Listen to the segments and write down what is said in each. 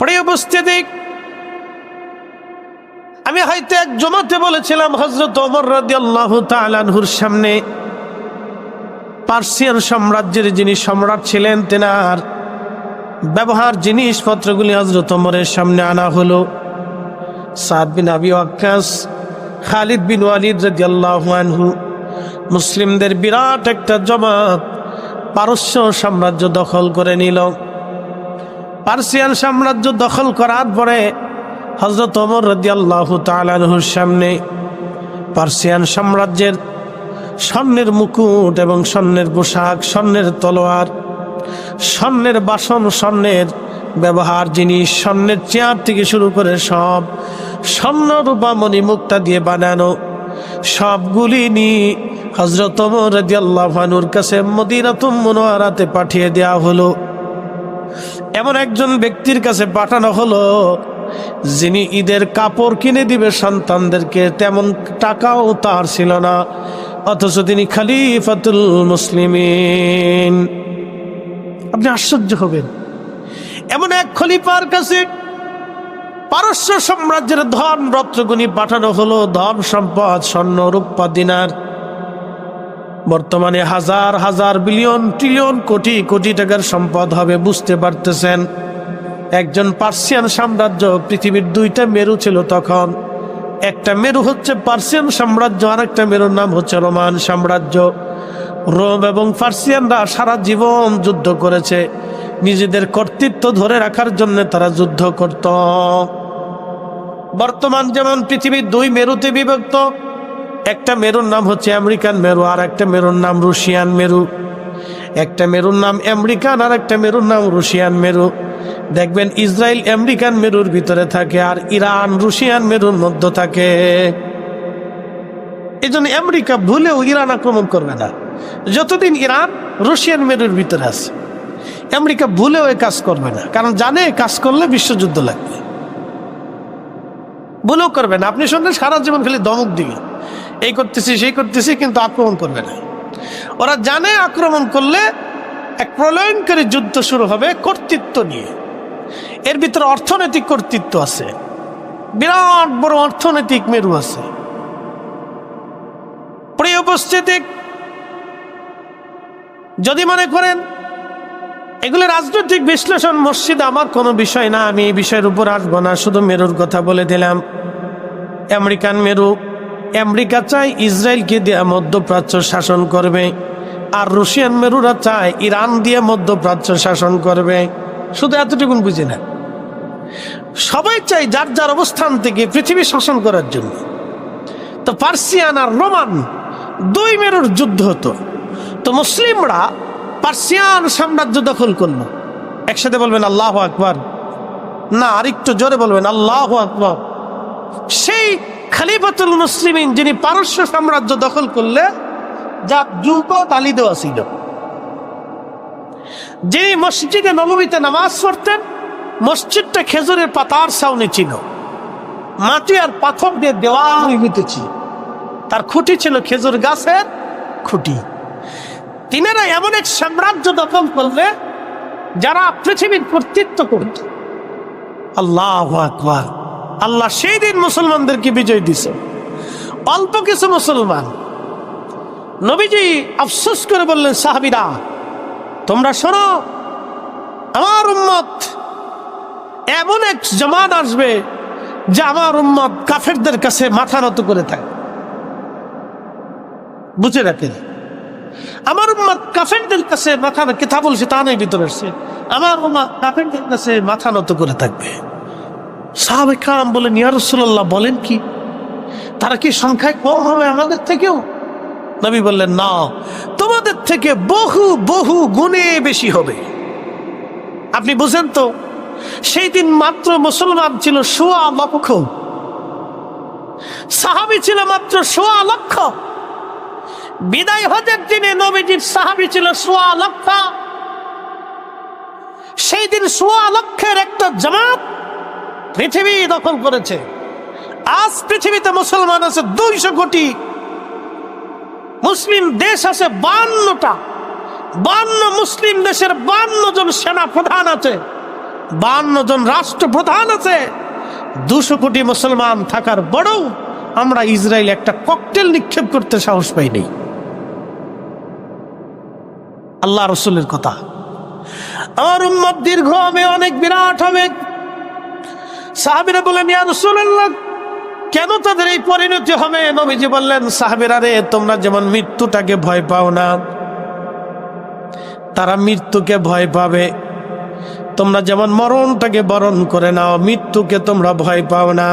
প্রিয় উপস্থিতি, আমি হয়তো এক জমাতে বলেছিলাম হজরত ওমর রাজি আল্লাহ তালানহুর সামনে পার্সিয়ান সাম্রাজ্যের যিনি সম্রাট ছিলেন, তেনার ব্যবহার জিনিসপত্রগুলি হজরত ওমরের সামনে আনা হলো। সাদ বিন আবি আক্কাস খালিদ বিন ওয়ালিদ রাজি আল্লাহ আনহু, মুসলিমদের বিরাট একটা জমাত পারস্য সাম্রাজ্য দখল করে নিল। পার্সিয়ান সাম্রাজ্য দখল করার পরে হজরত ওমর রদি আল্লাহ সামনে পার্সিয়ান সাম্রাজ্যের স্বর্ণের মুকুট এবং স্বর্ণের পোশাক, স্বর্ণের তলোয়ার, স্বর্ণের বাসন, স্বর্ণের ব্যবহার জিনিস স্বর্ণের চেয়ার থেকে শুরু করে সব স্বর্ণ রূপামণি মুক্তা দিয়ে বানানো সবগুলি নিয়ে হজরত আল্লাহানুর কাছে মদিনাতুম মনোয়ারাতে পাঠিয়ে দেওয়া হলো। এমন একজন ব্যক্তির কাছে পাঠানো হলো, যিনি ঈদের কাপড় কিনে দিবে সন্তানদেরকে, তেমন টাকাও তার ছিল না, অথচ তিনি খালিফাতুল মুসলিমিন। আপনি আশ্চর্য হবেন। এমন এক খলিফার কাছে পারস্য সাম্রাজ্যের ধন রত্নগুনি পাঠানো হলো, ধন সম্পদ, স্বর্ণ, রূপা, দিনার। বর্তমানে হাজার হাজার বিলিয়ন, ট্রিলিয়ন কোটি কোটি টাকার সম্পদ হবে, বুঝতে পারতেছেন? একজন পার্সিয়ান সাম্রাজ্য পৃথিবীর দুইটা মেরু ছিল তখন। একটা মেরু হচ্ছে পার্সিয়ান সাম্রাজ্য আর একটা মেরুর নাম হচ্ছে রোমান সাম্রাজ্য। রোম এবং পার্সিয়ানরা সারা জীবন যুদ্ধ করেছে। নিজেদের কর্তৃত্ব ধরে রাখার জন্য তারা যুদ্ধ করত। বর্তমান যেমন পৃথিবীর দুই মেরুতে বিভক্ত একটা মেরুর নাম হচ্ছে আমেরিকান মেরু, আর একটা মেরুর নাম রুশিয়ান মেরু। একটা মেরুর নাম আমেরিকান, আর একটা মেরুর নাম রুশিয়ান মেরু। দেখবেন ইসরায়েল আমেরিকান মেরুর ভিতরে থাকে, আর ইরান রুশিয়ান মেরুর মধ্যে থাকে। এই জন্য আমেরিকা ভুলেও ইরান আক্রমণ করবে না। যতদিন ইরান রুশিয়ান মেরুর ভিতরে আছে, আমেরিকা ভুলেও এ কাজ করবে না। কারণ জানে কাজ করলে বিশ্বযুদ্ধ লাগবে। ভুলেও করবে না। আপনি শুনলে সারা জীবন খালি দমক দিবে এই করতেছি, সেই করতেছি, কিন্তু আক্রমণ করবে না। ওরা জানে আক্রমণ করলে এক প্রলয়নকারী যুদ্ধ শুরু হবে কর্তৃত্ব নিয়ে। এর ভিতরে অর্থনৈতিক কর্তৃত্ব আছে। বিরাট বড় অর্থনৈতিক মেরু আছে। প্রিয় যদি মনে করেন, এগুলো রাজনৈতিক বিশ্লেষণ মসজিদ আমার কোনো বিষয় না, আমি এই বিষয়ের উপর আসব না, শুধু মেরুর কথা বলে দিলাম। আমেরিকান মেরু আমেরিকা চায় ইসরায়েলকে দিয়ে মধ্যপ্রাচ্য শাসন করবে, আর রুশিয়ান মেরুরা চায় ইরান দিয়ে মধ্যপ্রাচ্য শাসন করবে। শুধু এতটুকুন বুঝি না। সবাই চাই যার যার অবস্থান থেকে পৃথিবী শাসন করার জন্য। তো পার্সিয়ান আর রোমান দুই মেরুর যুদ্ধ হতো। তো মুসলিমরা পার্সিয়ান সাম্রাজ্য দখল করল। একসাথে বলবেন আল্লাহ আকবর। না, আরেকটু জোরে বলবেন আল্লাহ আকবর। সেই খালিফাতুল মুসলিমিন যিনি পারস্য সাম্রাজ্য দখল করলে, যা যুগ তালি দেওয়া ছিল যিনি মসজিদে নবমীতে নামাজ পড়তেন, মসজিদটা খেজুরের পাতার সাউনি ছিল। মাটি আর পাথর দিয়ে দেওয়া হইতেছি তার খুঁটি ছিল খেজুর গাছের খুঁটি। তিনারা এমন এক সাম্রাজ্য দখল করলে, যারা পৃথিবীর কর্তৃত্ব করত। আল্লাহ আকবার। আল্লাহ সেই দিন মুসলমানদেরকে বিজয় দিছে। অল্প কিছু মুসলমান। নবীজি আফসোস করে বললেন, সাহাবিরা, তোমরা শোনো, আমার উম্মত এমন এক জমান আসবে যে আমার উম্মত কাফেরদের কাছে মাথা নত করে থাকে। বুঝে রাখেন, আমার উম্মত কাফেরদের কাছে মাথা কেথা বলছে তা নেই ভিতরে আমার উম্মত কাফেরদের কাছে মাথা নত করে থাকবে। সাহাবে কাম বলেন, ইয়া রসুল্লাহ বলেন কি? তারা কি সংখ্যায় কম হবে আমাদের থেকেও? নবী বললেন, না, তোমাদের থেকে বহু বহু গুণে বেশি হবে। আপনি বুঝেন তো, সেই দিন মাত্র মুসলমান ছিল সোয়া লক্ষ। সাহাবি ছিল মাত্র সোয়া লক্ষ। বিদায় হজের দিনে নবীজির সাহাবি ছিল সোয়া লক্ষ। সেই দিন সোয়া লক্ষের একটা জামাত পৃথিবী দখল করেছে। আজ পৃথিবীতে মুসলমান আছে দুইশো কোটি। মুসলিম দেশ আছে বান্নটা। বান্ন মুসলিম দেশের বান্ন জন সেনা প্রধান আছে। বান্ন জন রাষ্ট্রপ্রধান আছে। দুশো কোটি মুসলমান থাকার বড়ও আমরা ইসরায়েল একটা ককটেল নিক্ষেপ করতে সাহস পাইনি। আল্লাহ রসুলের কথা। আমার উম্মত দীর্ঘ হবে, অনেক বিরাট হবে। সাহাবিরা বলেন ইয়া রসুল্লাহ কেন তাদের এই পরিণতি হবে? নবীজি বললেন, সাহাবিরা রে, তোমরা যেমন মৃত্যুটাকে ভয় পাও না, তারা মৃত্যুকে ভয় পাবে। তোমরা যেমন মরণটাকে বরণ করে নাও, মৃত্যুকে তোমরা ভয় পাও না।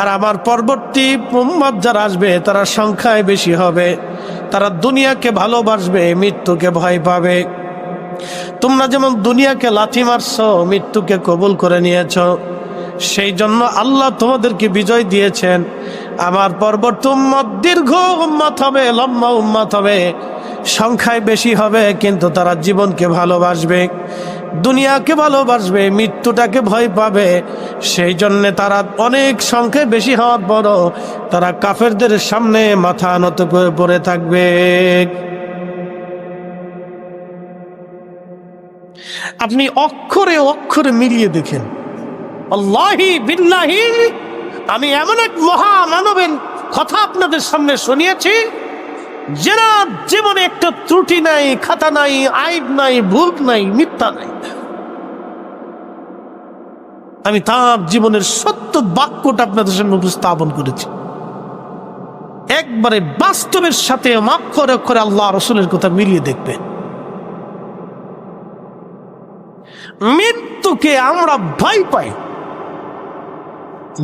আর আমার পরবর্তী উম্মত যারা আসবে, তারা সংখ্যায় বেশি হবে। তারা দুনিয়াকে ভালোবাসবে, মৃত্যুকে ভয় পাবে। তোমরা যেমন দুনিয়াকে লাথি মারছ, মৃত্যুকে কবুল করে নিয়েছ। সেই জন্য আল্লাহ তোমাদেরকে বিজয় দিয়েছেন। আমার পরবর্তী উম্মত দীর্ঘ উম্মত হবে, লম্বা উম্মত হবে। সংখ্যায় বেশি হবে, কিন্তু তারা জীবনকে ভালোবাসবে, দুনিয়াকে ভালোবাসবে, মৃত্যুটাকে ভয় পাবে। সেই জন্যে তারা অনেক সংখ্যায় বেশি হওয়ার পরও তারা কাফেরদের সামনে মাথা নত করে পড়ে থাকবে। আপনি অক্ষরে অক্ষরে মিলিয়ে দেখেন। আল্লাহি বিল্লাহি আমি এমন এক মহা মানবের কথা আপনাদের সামনে শুনিয়েছি যেনা জীবনে একটা ত্রুটি নাই, খাতা নাই, আইব নাই, ভুল নাই, মিথ্যা নাই। আমি তার জীবনের সত্য বাক্যটা আপনাদের সামনে উপস্থাপন করেছি। একবারে বাস্তবের সাথে অক্ষরে অক্ষরে আল্লাহ রসুলের কথা মিলিয়ে দেখবেন। মৃত্যুকে আমরা ভয় পাই।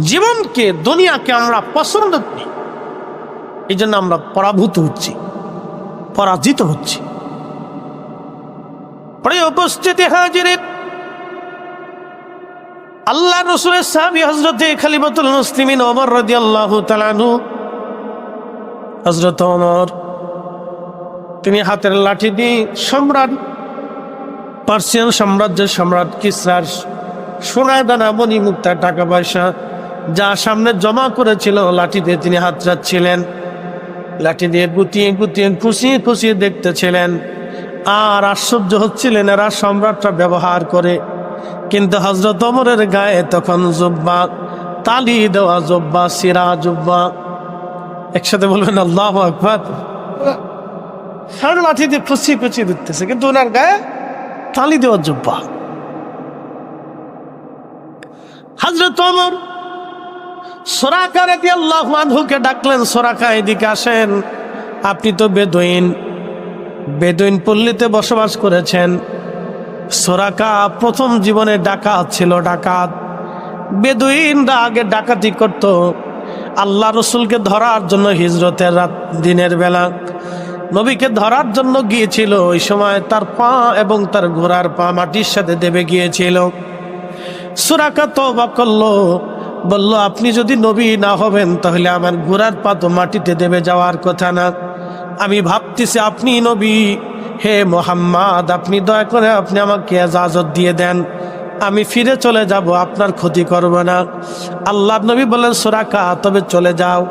জীবনকে, দুনিয়াকে আমরা পছন্দ করি। এই জন্য আমরা পরাভূত হচ্ছি, পরাজিত হচ্ছি। পরে উপস্থিতি হাজির। আল্লাহ রসুলের সাহাবি হজরতে খালিবাতুল মুসলিমিন ওমর রদি আল্লাহ তালানু হজরত ওমর, তিনি হাতের লাঠি দিয়ে সম্রাট, পার্সিয়ান সাম্রাজ্যের সম্রাট কিসরার সোনায় দানা মণি মুক্তা টাকা পয়সা যা সামনে জমা করেছিল লাঠি দিয়ে তিনি হাত যাচ্ছিলেন লাঠি দিয়ে গুতিয়ে গুতিয়ে খুশিয়ে খুশিয়ে দেখতেছিলেন। আর আশ্চর্য হচ্ছিলেন এরা সম্রাটটা ব্যবহার করে। কিন্তু হজরত অমরের গায়ে তখন জব্বা, তালি দেওয়া জব্বা সিরা জব্বা। একসাথে বলবেন, আল্লাহ আকবর। লাঠি দিয়ে খুশিয়ে খুশিয়ে দেখতেছে, কিন্তু ওনার গায়ে তালি দেওয়া জব্বা। হজরত অমর সোরাকা ডাকলেন, সোরাকা, এদিকে আসেন। আপনি তো বেদইন। বেদইন পল্লীতে বসবাস করেছেন। সোরাকা প্রথম জীবনে ডাকাত ছিল, ডাকাত। বেদুইনরা আগে ডাকাতি করত। আল্লাহ রসুলকে ধরার জন্য হিজরতের রাত, দিনের বেলা। নবীকে ধরার জন্য গিয়েছিল, ওই সময় তার পা এবং তার ঘোড়ার পা মাটির সাথে দেবে গিয়েছিল। সুরাকা তো বা করল। বলল, আপনি যদি নবী না হবেন, তাহলে আমার ঘোড়ার পা তো মাটিতে দেবে যাওয়ার কথা না। আমি ভাবতেছি আপনি নবী। হে মোহাম্মদ, আপনি দয়া করে আপনি আমাকে এজাজত দিয়ে দেন। আমি ফিরে চলে যাব, আপনার ক্ষতি করব না। আল্লাহ নবী বলেন সোরাকা, তবে চলে যাও।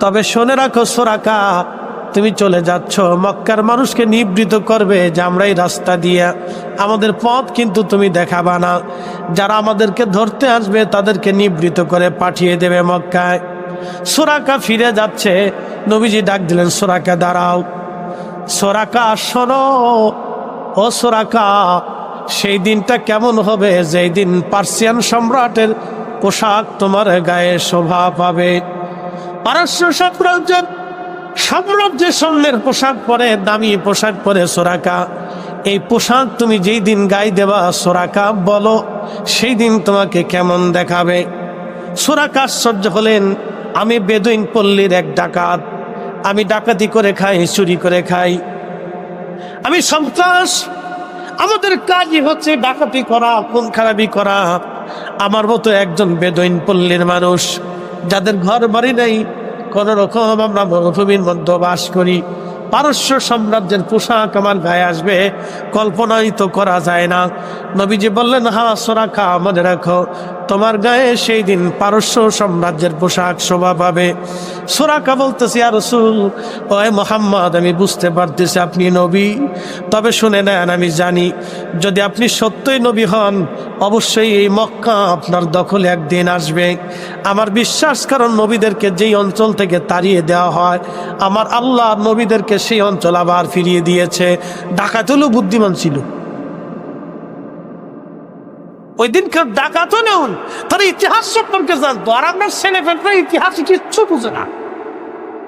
তবে শোনে রাখো, সোরাকা তুমি চলে যাচ্ছ, মক্কার মানুষকে নিবৃত করবে যে আমরা এই রাস্তা দিয়ে। আমাদের পথ কিন্তু তুমি দেখাবা না। যারা আমাদেরকে ধরতে আসবে, তাদেরকে নিবৃত করে পাঠিয়ে দেবে মক্কায়। সোরাকা ফিরে যাচ্ছে। নবীজি ডাক দিলেন, সোরাকা দাঁড়াও। সোরাকা, শোনো। ও সোরাকা, সেই দিনটা কেমন হবে? যেই দিন পার্সিয়ান সম্রাটের পোশাক তোমার গায়ে শোভা পাবে। পারস্য সাম্রাজ্যের সাম্রাজ্যের স্বর্ণের পোশাক পরে, দামি পোশাক পরে সোরাকা। এই পোশাক তুমি যেই দিন গাই দেবা সোরাকা, বলো সেই দিন তোমাকে কেমন দেখাবে। সোরাকা আশ্চর্য হলেন, আমি বেদুইন পল্লীর এক ডাকাত। আমি ডাকাতি করে খাই, চুরি করে খাই। আমি সন্ত্রাস, আমাদের কাজই হচ্ছে ডাকাতি করা, খুন খারাপি করা। আমার মতো একজন বেদইন পল্লীর মানুষ, যাদের ঘর বাড়ি নেই কোন রকম আমরা মরুভূমির মধ্যে বাস করি। পারস্য সাম্রাজ্যের পোশাক আমার গায়ে আসবে, কল্পনাই তো করা যায় না। নবীজি বললেন, হা সোরা খা মনে রাখো তোমার গায়ে সেই দিন পারস্য সাম্রাজ্যের পোশাক শোভা পাবে। সোরাকা বলতেছি আর রসুল ওই মোহাম্মদ, আমি বুঝতে পারতেছি আপনি নবী। তবে শুনে নেন, আমি জানি, যদি আপনি সত্যই নবী হন, অবশ্যই এই মক্কা আপনার দখলে একদিন আসবে। আমার বিশ্বাস, কারণ নবীদেরকে যেই অঞ্চল থেকে তাড়িয়ে দেওয়া হয়, আমার আল্লাহ নবীদেরকে সেই অঞ্চল আবার ফিরিয়ে দিয়েছে। ডাকাতুলও বুদ্ধিমান ছিল। ওই দিনকার ডাকাতও নেউন তারা ইতিহাস সম্পর্কে জানতো আর আপনার ছেলে ফেলতে ইতিহাস কিচ্ছু বুঝে না।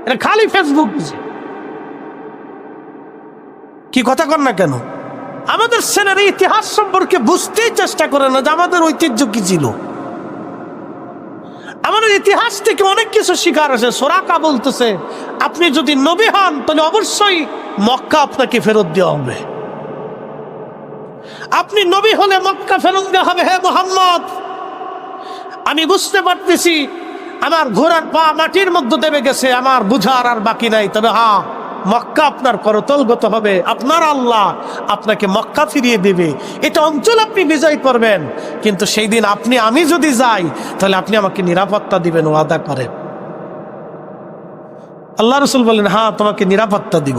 এটা খালি ফেসবুক বুঝে। কি কথা কর না কেন? আমাদের ছেলেরা ইতিহাস সম্পর্কে বুঝতেই চেষ্টা করে না যে আমাদের ঐতিহ্য কি ছিল। আমাদের ইতিহাস থেকে অনেক কিছু শিকার আছে। সোরাকা বলতেছে আপনি যদি নবী হন তাহলে অবশ্যই মক্কা আপনাকে ফেরত দেওয়া হবে। আপনি নবী হলে মক্কা ফেরত দেওয়া হবে, হে মোহাম্মদ। আমি বুঝতে পারতেছি, আমার ঘোড়ার পা মাটির মধ্যে দেবে গেছে, আমার বুঝার আর বাকি নাই। তবে হ্যাঁ মক্কা আপনার করতলগত হবে, আপনার আল্লাহ আপনাকে মক্কা ফিরিয়ে দেবে। এটা অঞ্চল আপনি বিজয় করবেন, কিন্তু সেই দিন আপনি, আমি যদি যাই, তাহলে আপনি আমাকে নিরাপত্তা দিবেন, ওয়াদা করেন। আল্লাহ রসুল বলেন হ্যাঁ তোমাকে নিরাপত্তা দিব।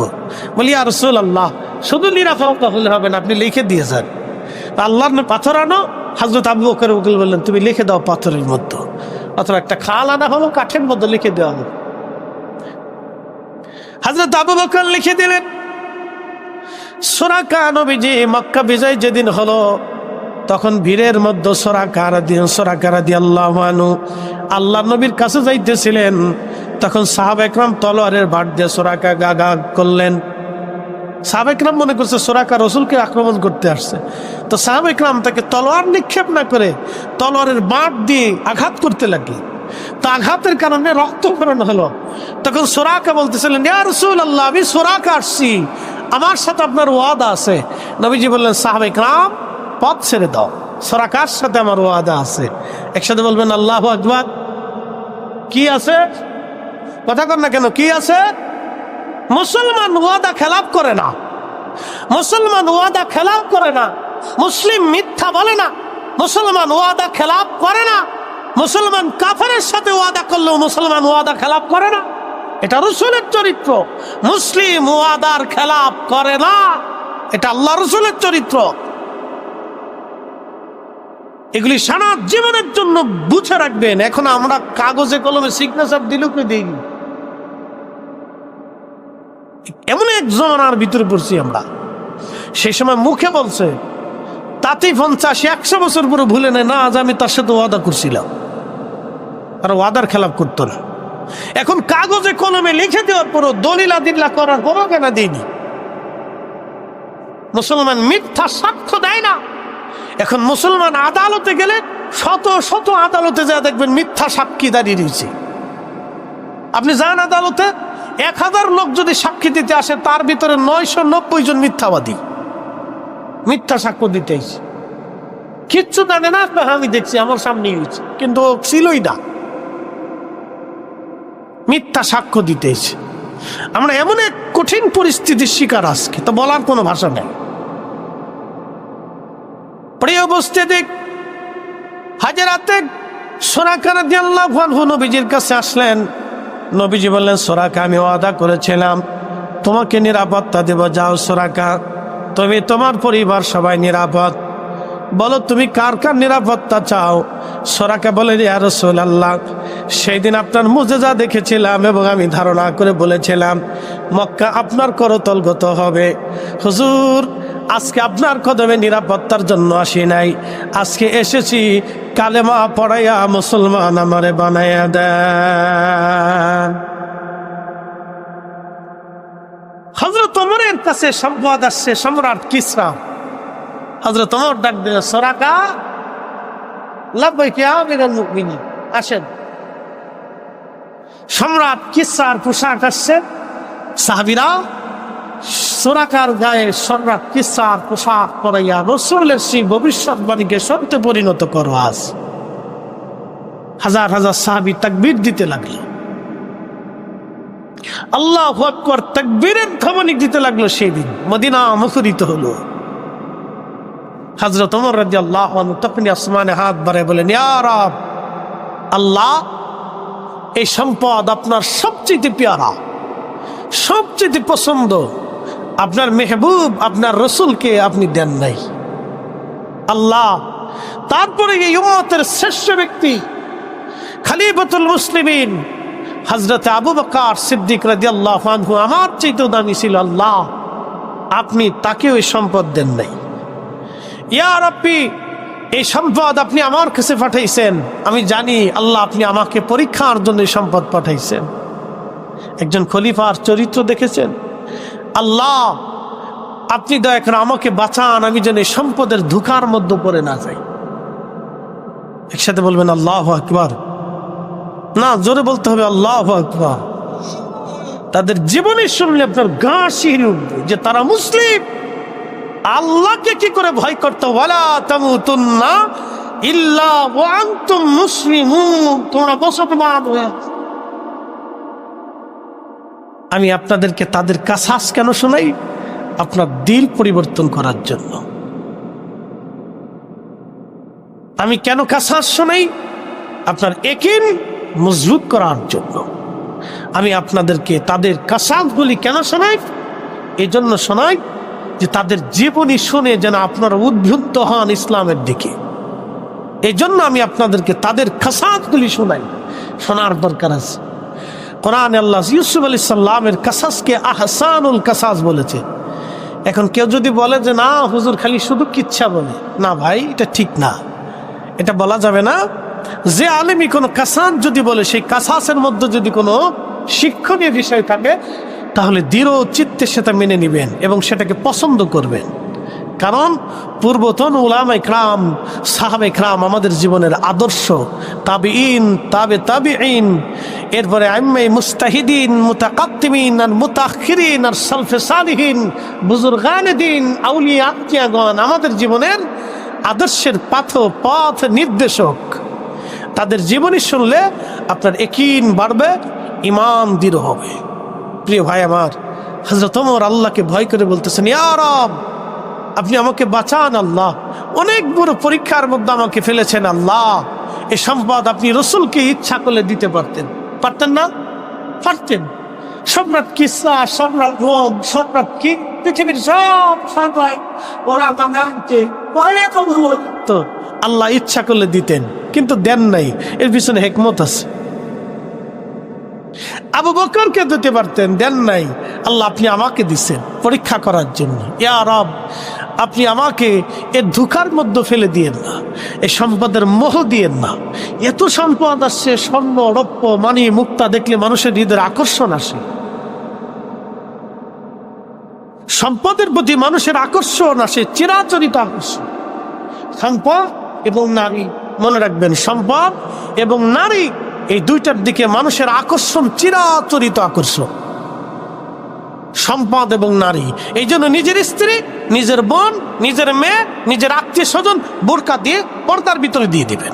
বলি আর রসুল আল্লাহ শুধু নিরাপত্তা হলে হবে না, আপনি লিখে দিয়ে যান। আল্লাহর পাথর আনো হাজরত আবু বকর উকিল বললেন, তুমি লিখে দাও পাথরের মধ্যে। অথবা একটা খাল আনা হলো, কাঠের মধ্যে লিখে দেওয়া হলো। হাজরত আবু বকর লিখে দিলেন সোরাকা নবীজি মক্কা বিজয় যেদিন হলো, তখন ভিড়ের মধ্যে সোরাকার দিন সোরাকার দি আল্লাহ মানু আল্লাহ নবীর কাছে যাইতেছিলেন। তখন সাহাব একরাম তলোয়ারের বাট দিয়ে সোরাকা গা গা করলেন। সাহাব একরাম মনে করছে সোরাকা রসুলকে আক্রমণ করতে আসছে। তো সাহাব একরাম তাকে তলোয়ার নিক্ষেপ না করে তলোয়ারের বাট দিয়ে আঘাত করতে লাগল। তো আঘাতের কারণে রক্তক্ষরণ হলো। তখন সোরাকা বলতেছিলেন, ইয়া রসুল আল্লাহ আমি সোরাকা আসছি। আমার সাথে আপনার ওয়াদা আছে। নবীজি বললেন, সাহাব একরাম পথ ছেড়ে দাও। সোরাকার সাথে আমার ওয়াদা আছে? একসাথে বলবেন, আল্লাহ আকবার। কি আছে? কথা কর না কেন, কি আছে? মুসলমান ওয়াদা খেলাপ করে না। মুসলমান ওয়াদা খেলাপ করে না। মুসলিম মিথ্যা বলে না। মুসলমান ওয়াদা খেলাপ করে না। মুসলমান কাফেরের সাথে ওয়াদা করলেও মুসলমান ওয়াদা খেলাপ করে না। এটা রসুলের চরিত্র। মুসলিম ওয়াদার খেলাপ করে না। এটা আল্লাহ রসুলের চরিত্র। এগুলি সারা জীবনের জন্য বুঝে রাখবেন। এখন আমরা কাগজে কলমে সিগনেচার দিলুকে দিই। এমন এক জমানার ভিতরে পড়ছি আমরা। সেই সময় মুখে বলছে, তাতেই পঞ্চাশ, একশো বছর পরে ভুলে নেয় না, আজ আমি তার সাথে ওয়াদা করছিলাম। আর ওয়াদার খেলাপ করতো না। এখন কাগজে, কলমে লিখে দেওয়ার পরও দলিল আদিল্লা করার পরও কেন দিইনি মুসলমান মিথ্যা সাক্ষ্য দেয় না। এখন মুসলমান আদালতে গেলে শত শত আদালতে যা দেখবেন মিথ্যা সাক্ষী দাঁড়িয়ে রয়েছে। আপনি যান আদালতে এক হাজার লোক যদি সাক্ষী দিতে আসে, তার ভিতরে নয়শো নব্বই জন মিথ্যাবাদী। মিথ্যা সাক্ষ্য দিতে কিচ্ছু জানে না আমি দেখছি, আমার সামনেই হয়েছে। কিন্তু ছিলই না। মিথ্যা সাক্ষ্য দিতে আমরা এমন এক কঠিন পরিস্থিতির শিকার আজকে, তো বলার কোনো ভাষা নেই। প্রিয় উপস্থিতি, হাজারাতে সোরাকার দিয়াল্লাহ নবীজির কাছে আসলেন। নবীজি বললেন, সোরাকা আমি ওয়াদা করেছিলাম, তোমাকে নিরাপত্তা দেব, যাও সোরাকা। তুমি তোমার পরিবার সবাই নিরাপদ। বলো, তুমি কার কার নিরাপত্তা চাও? সোরাকা বলে রসুল আল্লাহ সেই দিন আপনার মুজেজা দেখেছিলাম এবং আমি ধারণা করে বলেছিলাম, মক্কা আপনার করতলগত হবে। হুজুর আজকে আপনার কদমে নিরাপত্তার জন্য আসি নাই। আজকে এসেছি কালেমা পড়াইয়া মুসলমান আমারে বানাইয়া দেন। হজরত অমরের কাছে সংবাদ আসছে, সম্রাট কিসরা। হজরত অমর ডাক দিল, সরাকা লাভবাই কে আবেদন মুকমিনী আসেন। সম্রাট কিসার পোশাক আসছে। সাহাবিরা সোরাকার গায়ে সম্রাট কিসার পোশাক পরাইয়া রসুলের সেই ভবিষ্যৎবাণীকে সত্যে পরিণত করো আজ। হাজার হাজার সাহাবি তাকবীর দিতে লাগল। আল্লাহ আকবর তাকবীরের ধমনী দিতে লাগল সেই দিন। মদিনা মুখরিত হলো। হজরত ওমর রাজি আল্লাহ তখনই আসমানে হাত বাড়ায় বলেন ইয়ারব আল্লাহ, এই সম্পদ আপনার সবচেয়ে পেয়ারা সবচেয়ে পছন্দ। আপনার মেহবুব, আপনার রসুলকে আপনি দেন নাই। আল্লাহ, তারপরে এই উম্মতের শ্রেষ্ঠ ব্যক্তি, খালিফাতুল মুসলিমিন হজরত আবু বকার সিদ্দিক রাজি আল্লাহ আমার চাইতেও দামি ছিল। আল্লাহ, আপনি তাকেও এই সম্পদ দেন নাই। ইয়ার আপনি এই সম্পদ আপনি আমার কাছে পাঠাইছেন। আমি জানি আল্লাহ আপনি আমাকে পরীক্ষার জন্য সম্পদ পাঠাইছেন। একজন খলিফার চরিত্র দেখেছেন? আল্লাহ, আপনি দয়া করে আমাকে বাঁচান, আমি যেন সম্পদের ধোকার মধ্যে পড়ে না যাই। একসাথে বলবেন, আল্লাহ আকবার। না, জোরে বলতে হবে, আল্লাহ আকবার। তাদের জীবনে শুনলে আপনার গা শিহরে উঠবে যে তারা মুসলিম। আল্লাহকে কি করে ভয় করতো? ওয়ালা তামুতুন্না ইল্লা ওয়া আনতুম মুসলিমুন। তোমরা মুসলমান হয়ে। আমি আপনাদেরকে তাদের কাছাস কেন শোনাই? আপনার দিল পরিবর্তন করার জন্য। আমি কেন কাছাস শোনাই? আপনার একিন মজবুত করার জন্য। আমি আপনাদেরকে তাদের কাসাসগুলি কেন শোনাই? এই জন্য শোনাই যে তাদের জীবনী শুনে যেন আপনারা উদ্বুদ্ধ হন ইসলামের দিকে। এই জন্য আমি আপনাদেরকে তাদের খাসাতগুলি শোনাই। শোনার দরকার আছে। কোরআন আল্লাহ ইউসুফ আলী সাল্লামের কাসাসকে আহসানুল কাসাস বলেছে। এখন কেউ যদি বলে যে, না, হুজুর, খালি শুধু কিচ্ছা বলে। না ভাই, এটা ঠিক না। এটা বলা যাবে না। যে আলেমই কোনো কাসাস যদি বলে, সেই কাসাসের মধ্যে যদি কোনো শিক্ষণীয় বিষয় থাকে, তাহলে দৃঢ় চিত্তে সেটা মেনে নেবেন এবং সেটাকে পছন্দ করবেন। কারণ পূর্বতন উলাম ইকরাম, সাহাব ইকরাম আমাদের জীবনের আদর্শ। তাবি ইন তাবে তাবি ইন এরপরে আম্মে মুস্তাহিদিন মুতাকাত্তিমিন আর মুতাখিরিন, আর সলফে সালিহীন বুজুর্গানিদিন আউলিয়া আত্মীয়াগণ আমাদের জীবনের আদর্শের পাথ, পথ নির্দেশক। তাদের জীবনী শুনলে আপনার একিন বাড়বে ইমান দৃঢ় হবে। প্রিয় ভাই আমার হজরত ওমর আল্লাহকে ভয় করে বলতেছেন ইয়ারব আপনি আমাকে বাঁচান আল্লাহ। অনেক বড় পরীক্ষার মধ্যে আমাকে ফেলেছেন আল্লাহ। এ সম্পদ আপনি রসুলকে ইচ্ছা করলে দিতে পারতেন। পারতেন না? পারতেন। সম্রাট কিসা, সম্রাট রোম, সম্রাট কি, পৃথিবীর সব সম্রাট, ওরা অনেক তো আল্লাহ ইচ্ছা করলে দিতেন, কিন্তু দেন নাই। এর পিছনে হেকমত আছে। আবু বকরকে দিতে পারতেন, দেন নাই। আল্লাহ আপনি আমাকে দিচ্ছেন পরীক্ষা করার জন্য। ইয়া রব আপনি আমাকে এর ধুকার মধ্যে ফেলে দিয়েন না, এ সম্পদের মোহ দিয়েন না। এত সম্পদ আসছে, স্বর্ণ, রৌপ্য, মানি, মুক্তা দেখলে মানুষের হৃদয়ের আকর্ষণ আসে। সম্পদের প্রতি মানুষের আকর্ষণ আসে, চিরাচরিত আকর্ষণ। সম্পদ এবং নারী, মনে রাখবেন, সম্পদ এবং নারী, এই দুইটার দিকে মানুষের আকর্ষণ, চিরাচরিত আকর্ষণ। সম্পদ এবং নারী। এই জন্য নিজের স্ত্রী, নিজের বোন, নিজের মেয়ে, নিজের আত্মীয় স্বজন বোরকা দিয়ে পর্দার ভিতরে দিয়ে দিবেন।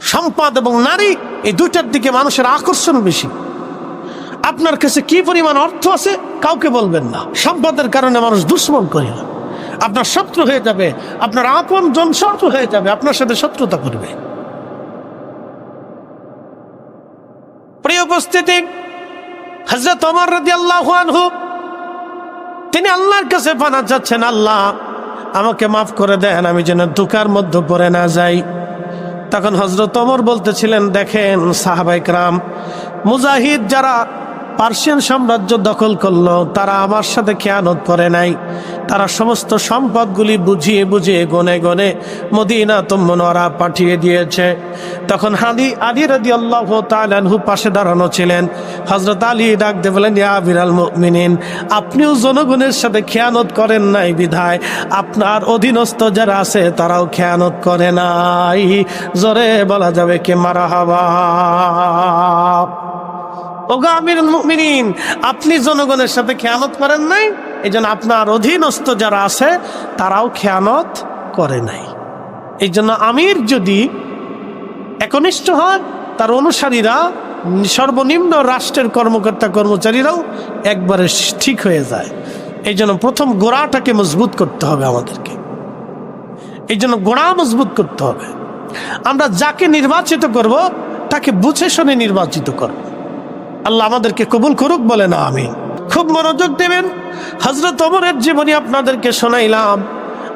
সম্পদ এবং নারী, এই দুইটার দিকে মানুষের আকর্ষণ বেশি। আপনার কাছে কি পরিমাণ অর্থ আছে কাউকে বলবেন না। সম্পদের কারণে মানুষ দুশ্মন করে না। আপনার শত্রু হয়ে যাবে, আপনার আপন জন শত্রু হয়ে যাবে, আপনার সাথে শত্রুতা করবে। প্রিয় উপস্থিতি হজরত অমর রদি আল্লাহ তিনি আল্লাহর কাছে পানা যাচ্ছেন আল্লাহ, আমাকে মাফ করে দেন, আমি যেন দুকার মধ্যে পড়ে না যাই। তখন হজরত অমর বলতেছিলেন, দেখেন সাহাবাইকরাম মুজাহিদ যারা পার্সিয়ান সাম্রাজ্য দখল করল, তারা আমার সাথে খেয়ানত করে নাই। তারা সমস্ত সম্পদগুলি বুঝিয়ে বুঝিয়ে গনে গনে মদিনা তোমরা পাঠিয়ে দিয়েছে। তখন হাদি আদি রাদি আল্লাহ তালহু পাশে দাঁড়ানো ছিলেন। হজরত আলী ডাক বলেন ইয়া বিরাল মিনিন আপনিও জনগণের সাথে খেয়ানত করেন নাই বিধায়। আপনার অধীনস্থ যারা আছে, তারাও খেয়ানত করে নাই। জোরে বলা যাবে কে, মারা হবা। ওগো আপনি জনগণের সাথে খেয়ালত করেন নাই? এই জন্য আপনার অধীনস্থ যারা আছে, তারাও খেয়ানত করে নাই। এই জন্য আমির যদি একনিষ্ঠ হয়, তার অনুসারীরা সর্বনিম্ন রাষ্ট্রের কর্মকর্তা কর্মচারীরাও একবারে ঠিক হয়ে যায়। এই জন্য প্রথম গোড়াটাকে মজবুত করতে হবে আমাদেরকে। এই জন্য গোড়া মজবুত করতে হবে। আমরা যাকে নির্বাচিত করব, তাকে বুঝে শুনে নির্বাচিত করব। আল্লাহ আমাদেরকে কবুল করুক বলে না আমি খুব মনোযোগ দেবেন। হজরত অমরের জীবনী আপনাদেরকে শোনাইলাম।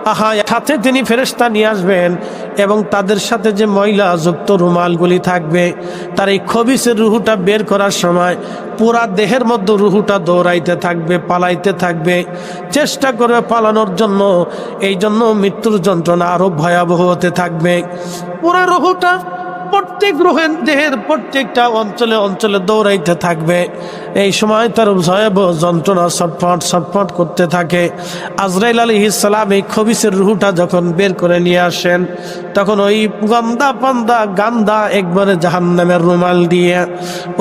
আহা সাথে তিনি ফেরেস্তা নিয়ে আসবেন এবং তাদের সাথে যে ময়লা যুক্ত রুমালগুলি থাকবে, তার এই খবিসের রুহুটা বের করার সময় পুরা দেহের মধ্যে রুহুটা দৌড়াইতে থাকবে, পালাইতে থাকবে। চেষ্টা করবে পালানোর জন্য। এই জন্য মৃত্যুর যন্ত্রণা আরও ভয়াবহ হতে থাকবে। পুরা রুহুটা প্রত্যেক রোহেন দেহের প্রত্যেকটা অঞ্চলে অঞ্চলে দৌড়াইতে থাকবে। এই সময় তার ভয়াবহ যন্ত্রণা ছটফট ছটফট করতে থাকে। আজরাইল আলী ইসালাম এই খবিসের রুহুটা যখন বের করে নিয়ে আসেন, তখন ওই গন্দা পান্দা গান্দা একবারে জাহান্নামের রুমাল দিয়ে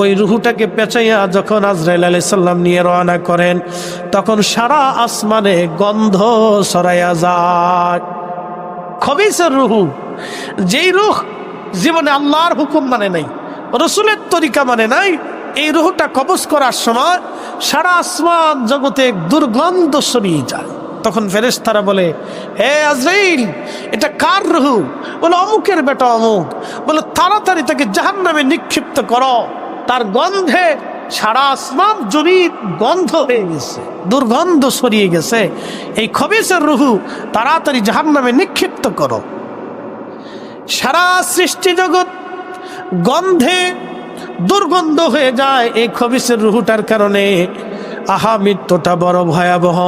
ওই রুহুটাকে পেঁচাইয়া যখন আজরাইল আলী সাল্লাম নিয়ে রওনা করেন, তখন সারা আসমানে গন্ধ সরাইয়া যায়। খবিসের রুহু, যেই রুহ জীবনে আল্লাহর হুকুম মানে নাই, রসুলের তরিকা মানে নাই, এই রুহটা কবজ করার সময় সারা আসমান জগতে দুর্গন্ধ সরিয়ে যায়। তখন ফেরেশতারা বলে হে আজরাইল, এটা কার রুহু? বলে, অমুকের বেটা অমুক। বলে, তাড়াতাড়ি তাকে জাহান নামে নিক্ষিপ্ত করো। তার গন্ধে সারা আসমান জুড়ি গন্ধ হয়ে গেছে, দুর্গন্ধ সরিয়ে গেছে। এই খবিসের রুহু তাড়াতাড়ি জাহান নামে নিক্ষিপ্ত করো। সারা সৃষ্টি জগৎ গন্ধে দুর্গন্ধ হয়ে যায় এই খবিসের রুহুটার কারণে। আহা, মৃত্যুটা বড় ভয়াবহ।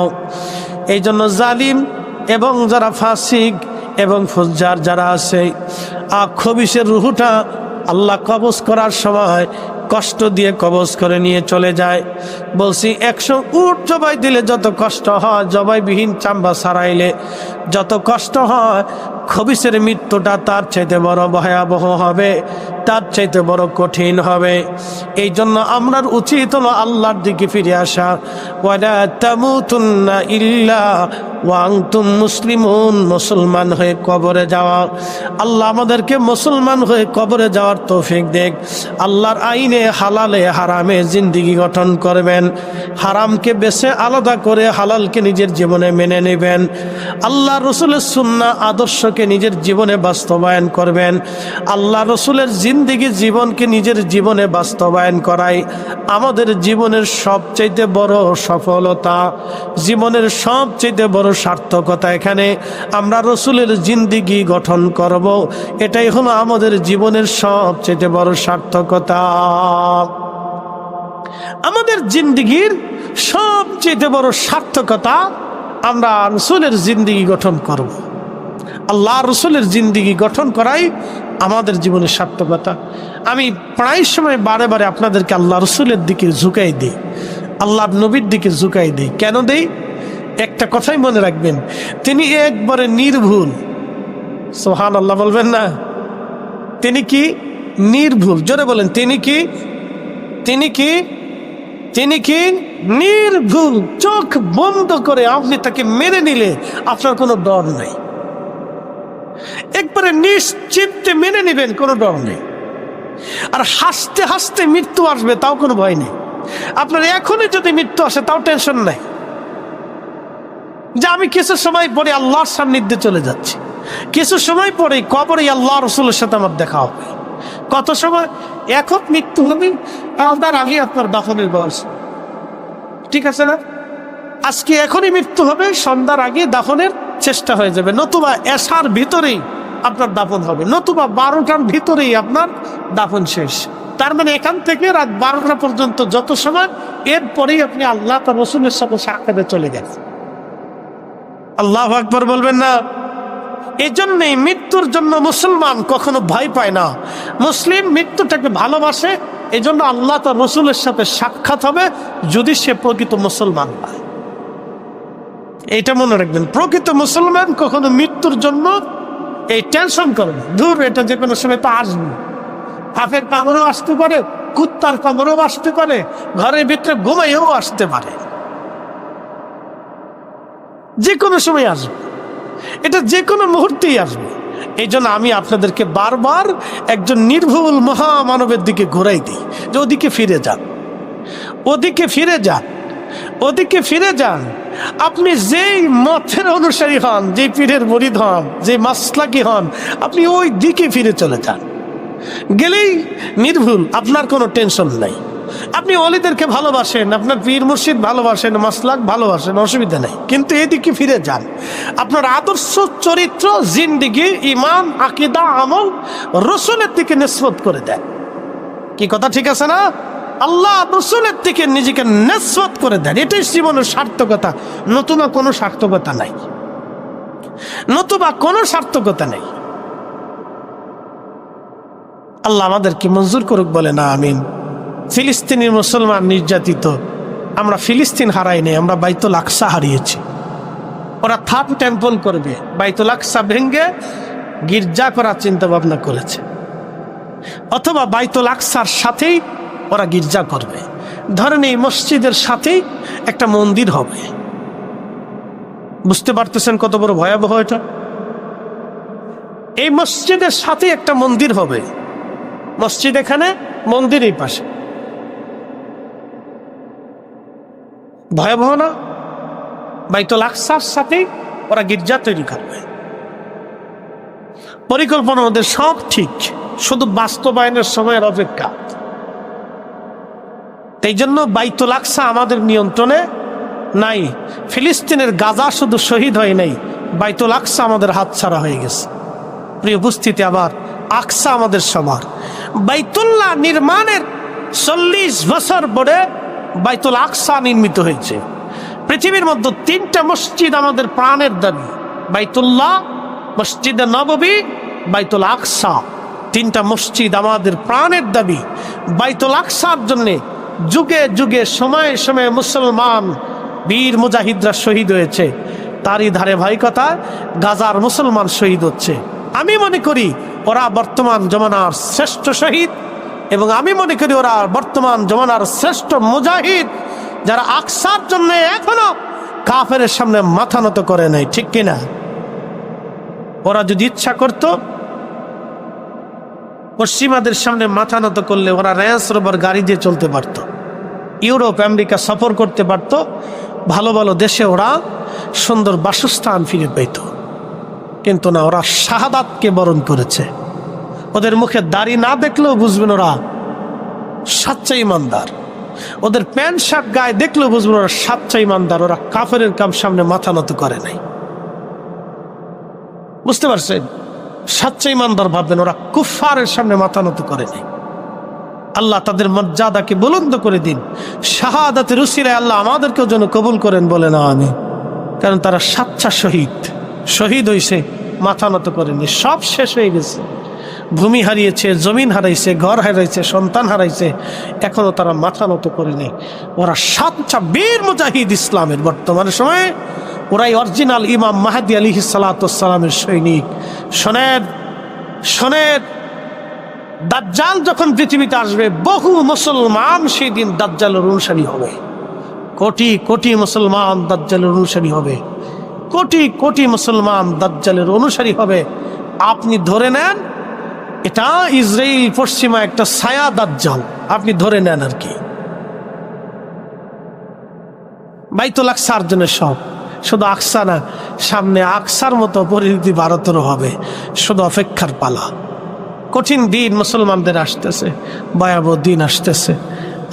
এই জন্য জালিম এবং যারা ফাসিক এবং ফুজ্জার যারা আছে, আ খবিসের রুহুটা আল্লাহ কবজ করার সময় কষ্ট দিয়ে কবজ করে নিয়ে চলে যায়। বলছি, একশো উট জবাই দিলে যত কষ্ট হয়, জবাইবিহীন চাম্বা সারাইলে যত কষ্ট হয় খবিসের মৃত্যুটা তার চাইতে বড় ভয়াবহ হবে, তার চাইতে বড় কঠিন হবে। এই জন্য আমরার উচিত হলো আল্লাহর দিকে ফিরে আসা। ওয়ালা তামুতুন্না ইল্লা ওয়াংতুম মুসলিমুন, মুসলমান হয়ে কবরে যাওয়া। আল্লাহ আমাদেরকে মুসলমান হয়ে কবরে যাওয়ার তৌফিক দেখ। আল্লাহর আইনে হালালে হারামে জিন্দিগি গঠন করবেন। হারামকে বেছে আলাদা করে হালালকে নিজের জীবনে মেনে নেবেন। আল্লাহ রসুলের সুন্না আদর্শকে নিজের জীবনে বাস্তবায়ন করবেন। আল্লাহ রসুলের জিন্দিগি জীবনকে নিজের জীবনে বাস্তবায়ন করাই আমাদের জীবনের সবচাইতে বড় সফলতা, জীবনের সবচাইতে বড় সার্থকতা এখানে আমরা রসুলের জিন্দিগি গঠন করব। এটাই হলো আমাদের জীবনের সবচাইতে বড় সার্থকতা। আমাদের জিন্দিগির সবচেয়ে বড় সার্থকতা আমরা রসুলের জিন্দিগি গঠন করব। আল্লাহ রসুলের জিন্দিগি গঠন করাই আমাদের জীবনের সার্থকতা। আমি প্রায় সময় বারে বারে আপনাদেরকে আল্লাহ রসুলের দিকে ঝুঁকাই দিই, আল্লাহ নবীর দিকে ঝুঁকাই দিই। কেন দেই? একটা কথাই মনে রাখবেন, তিনি একবারে নির্ভুল। সোহান আল্লাহ বলবেন না। তিনি কি? নির্ভুল। জোরে বলেন, তিনি কি? তিনি কি? তিনি কি? নির্ভুল। চোখ বন্ধ করে আপনি তাকে মেনে নিলে আপনার কোনো ডর নাই। একবারে নিশ্চিন্তে মেনে নেবেন, কোনো ডর নেই। আর হাসতে হাসতে মৃত্যু আসবে, তাও কোনো ভয় নেই। আপনার এখনই যদি মৃত্যু আসে, তাও টেনশন নাই। যে আমি কিছু সময় পরে আল্লাহর সান্নিধ্যে চলে যাচ্ছি। কিছু সময় পরে কবরে আল্লাহ রসুলের সাথে আমার দেখা হবে। কত সময়? এখন মৃত্যু হবে তার আগে আপনার দাফনের বয়স। ঠিক আছে না? আজকে এখনই মৃত্যু হবে, সন্ধ্যার আগে দাফনের চেষ্টা হয়ে যাবে। নতুবা এসার ভিতরেই আপনার দাফন হবে। নতুবা বারোটার ভিতরেই আপনার দাফন শেষ। তার মানে এখান থেকে রাত বারোটা পর্যন্ত যত সময়, এরপরেই আপনি আল্লাহ তার রসুলের সাথে সাক্ষাতে চলে গেছেন আল্লাহ আকবর বলবেন না। এই জন্যই মৃত্যুর জন্য মুসলমান কখনো ভয় পায় না। মুসলিম মৃত্যুটাকে ভালোবাসে এই জন্য আল্লাহ তার রসুলের সাথে সাক্ষাৎ হবে, যদি সে প্রকৃত মুসলমান হয়। এইটা মনে রাখবেন, প্রকৃত মুসলমান কখনো মৃত্যুর জন্য এই টেনশন করে দূর এটা যে কোনো সময় তো আসবে। হাফের কামড়েও আসতে পারে, কুত্তার কামড়েও আসতে পারে, ঘরের ভিতরে ঘুমাইও আসতে পারে। যে কোনো সময় আসবে। এটা যে কোনো মুহূর্তেই আসবে। এই জন্য আমি আপনাদেরকে বারবার একজন নির্ভুল মহামানবের দিকে ঘোরাই দিই, যে ওদিকে ফিরে যান। ওদিকে ফিরে যান। ওদিকে ফিরে যান। আপনি যেই মথের অনুসারী হন যে পীরের মরিদ হন যে মাসলাকি হন, আপনি ওই দিকে ফিরে চলে যান। গেলেই নির্ভুল, আপনার কোনো টেনশন নাই। আপনি অলিদেরকে ভালোবাসেন, আপনার পীর মুর্শিদ ভালোবাসেন, মাসলাক ভালোবাসেন, অসুবিধা নেই। কিন্তু এদিকে ফিরে যান। আপনার আদর্শ চরিত্র, জিন্দিগি ইমান আকিদা, আমল, রসুলের দিকে নিষ্পত করে দেন। কি কথা ঠিক আছে না? আল্লাহ রসুলের থেকে নিজেকে নেসবত করে দেন। এটাই জীবনের সার্থকতা। নতুবা কোনো সার্থকতা নাই। নতুবা কোনো সার্থকতা নেই। আল্লাহ আমাদেরকে মঞ্জুর করুক বলে না, আমিন। ফিলিস্তিনি মুসলমান নির্যাতিত। আমরা ফিলিস্তিন হারাই নেই, আমরা বাইতুল আকসা হারিয়েছি। ওরা থার্ড টেম্পল করবে, বাইতুল আকসা ভেঙ্গে গির্জা করার চিন্তা ভাবনা করেছে। অথবা বাইতুল আকসার সাথেই ওরা গির্জা করবে। ধরেন এই মসজিদের সাথেই একটা মন্দির হবে। বুঝতে পারতেছেন কত বড় ভয়াবহ এটা? এই মসজিদের সাথে একটা মন্দির হবে। মসজিদ এখানে, মন্দির এই পাশে। ভয়াবহ না? বাইতুল আকসার সাথেই ওরা গির্জা তৈরি করবে। পরিকল্পনা ওদের সব ঠিক, শুধু বাস্তবায়নের সময়ের অপেক্ষা। এই জন্য বাইতুল আকসা আমাদের নিয়ন্ত্রণে নাই। ফিলিস্তিনের গাজা শুধু শহীদ হয় নাই, বাইতুল আকসা আমাদের হাতছাড়া হয়ে গেছে। প্রিয় উপস্থিতি, আবার আকসা আমাদের সবার বাইতুল্লাহ নির্মাণের চল্লিশ বছর পরে বাইতুল আকসা নির্মিত হয়েছে। পৃথিবীর মধ্যে তিনটা মসজিদ আমাদের প্রাণের দাবি। বাইতুল্লাহ, মসজিদে নববী, বাইতুল আকসা। তিনটা মসজিদ আমাদের প্রাণের দাবি। বাইতুল আকসার জন্যে যুগে যুগে, সময়ে সময়ে মুসলমান বীর মুজাহিদরা শহীদ হয়েছে। তারই ধারে ভাইকতা গাজার মুসলমান শহীদ হচ্ছে। আমি মনে করি ওরা বর্তমান জমানার শ্রেষ্ঠ শহীদ এবং আমি মনে করি ওরা বর্তমান জমানার শ্রেষ্ঠ মুজাহিদ, যারা আকসার জন্য এখনও কাফের সামনে মাথা নত করে নাই, ঠিক কিনা? ওরা যদি ইচ্ছা করত পশ্চিমাদের সামনে মাথা নত করলে ওরা র্যান্স রোবার গাড়ি দিয়ে চলতে পারত। ইউরোপ, আমেরিকা সফর করতে পারত। ভালো ভালো দেশে ওরা সুন্দর বাসস্থান ফিরে পেত কিন্তু না, ওরা শাহাদাতকে বরণ করেছে। ওদের মুখে দাড়ি না দেখলেও বুঝবেন ওরা সাচ্চা ইমানদার। ওদের প্যান্ট, শার্ট, গায়ে দেখলেও বুঝবেন ওরা সাচ্চা ইমানদার। ওরা কাফের কাম সামনে মাথা নত করে নাই। বুঝতে পারছেন? সাচ্চা ইমানদার ভাববেন ওরা কুফারের সামনে মাথা নত করে নাই। আল্লাহ তাদের মর্যাদাকে বুলন্দ করে দিন। শাহাদাতের উসিরায় আল্লাহ আমাদেরকেও যেন কবুল করেন বলে না আমি কারণ তারা সাচ্চা শহীদ। শহীদ হইছে, মাথা নত করেনি সব শেষ হয়ে গেছে। ভূমি হারিয়েছে, জমিন হারাইছে, ঘর হারাইছে, সন্তান হারাইছে, এখনও তারা মাথা নত করেনি ওরা সাচ্চা বীর মুজাহিদ ইসলামের বর্তমান সময়ে ওরাই অরিজিনাল ইমাম মাহাদি আলী সালাতামের সৈনিক। শোনেন শোনেন, দাজ্জাল যখন পৃথিবীতে আসবে, বহু মুসলমান সেই দিন দাজ্জালের অনুসারী হবে। কোটি কোটি মুসলমান দাজ্জালের অনুসারী হবে। কোটি কোটি মুসলমান দাজ্জালের অনুসারী হবে। আপনি ধরে নেন, এটা ইসরায়েল পশ্চিমা একটা ছায়া দাজ্জাল। আপনি ধরে নেন আর কি। বাইতুল আকসার জন্য সব। শুধু আকসা না, সামনে আকসার মতো পরিণতি ভারতেরও হবে। শুধু অপেক্ষার পালা। কঠিন দিন মুসলমানদের আসতেছে, ভয়াবহ দিন আসতেছে।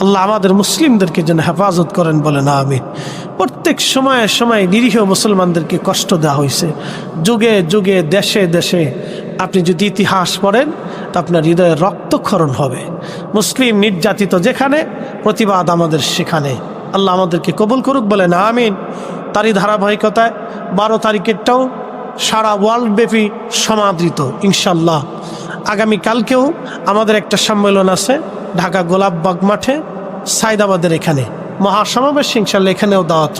আল্লাহ আমাদের মুসলিমদেরকে যেন হেফাজত করেন বলে না আমি প্রত্যেক সময়ে সময়ে নিরীহ মুসলমানদেরকে কষ্ট দেওয়া হয়েছে যুগে যুগে, দেশে দেশে। আপনি যদি ইতিহাস পড়েন তা আপনার হৃদয়ে রক্তক্ষরণ হবে। মুসলিম নির্যাতিত যেখানে, প্রতিবাদ আমাদের সেখানে। আল্লাহ আমাদেরকে কবুল করুক বলে না আমিন। তারই ধারাবাহিকতায় বারো তারিখেরটাও সারা ওয়ার্ল্ড ব্যাপী সমাদৃত ইনশাল্লাহ আগামীকালকেও আমাদের একটা সম্মেলন আছে, ঢাকা গোলাপবাগ মাঠে, সাইদাবাদের এখানে। মহাসমাবেশ ইনশাল্লাহ এখানেও দাওয়াত।